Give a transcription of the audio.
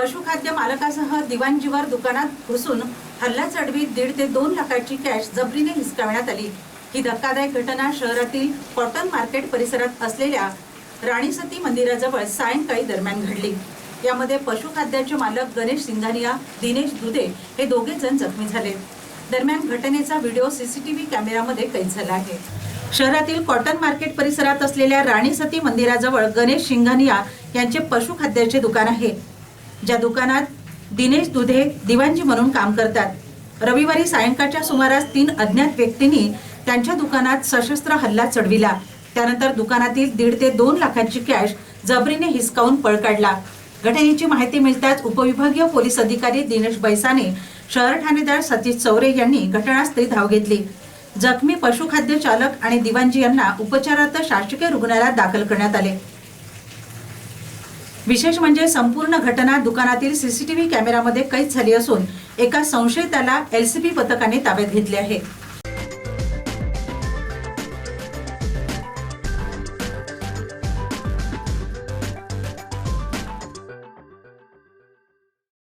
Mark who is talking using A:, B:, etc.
A: पशुखाद्य मालकासह दिवाणजीवर दुकानात घुसून हल्ला चढवीत दीड ते दोन लाखाची कॅश जबरीने हिसकावण्यात आली. ही धक्कादायक घटना शहरातील कॉटन मार्केट परिसरात असलेल्या राणीसती मंदिराजवळ सायंकाळी दरम्यान घडली. यामध्ये पशुखाद्याचे मालक गणेश सिंघानिया दिनेश दुधे हे दोघे जण जखमी झाले. दरम्यान घटनेचा व्हिडिओ सीसीटीव्ही कॅमेऱ्यामध्ये कैद झाला आहे. शहरातील कॉटन मार्केट परिसरात असलेल्या राणीसती मंदिराजवळ गणेश शिंगानिया यांचे पशुखाद्याचे दुकान आहे. ज्या दुकानात दिनेश दुधे दिवांजी म्हणून काम करतात. रविवारी सायंकाळच्या सुमारास तीन अज्ञात व्यक्तींनी त्यांच्या दुकानात सशस्त्र हल्ला चढविला. त्यानंतर दुकानातील दीड ते दोन लाखांची कॅश जबरीने हिसकावून पळ काढला. घटनेची माहिती मिळताच उपविभागीय पोलीस अधिकारी दिनेश बैसाने शहर ठाणेदार सतीश चौरे यांनी घटनास्थळी धाव घेतली. जखमी पशुखाद्य चालक आणि दिवांजी यांना उपचारार्थ शासकीय रुग्णालयात दाखल करण्यात आले. विशेष म्हणजे संपूर्ण घटना दुकानातील सीसीटीव्ही कॅमेऱ्यामध्ये कैद झाली असून एका संशयिताला एलसीबी पथकाने ताब्यात घेतले आहे.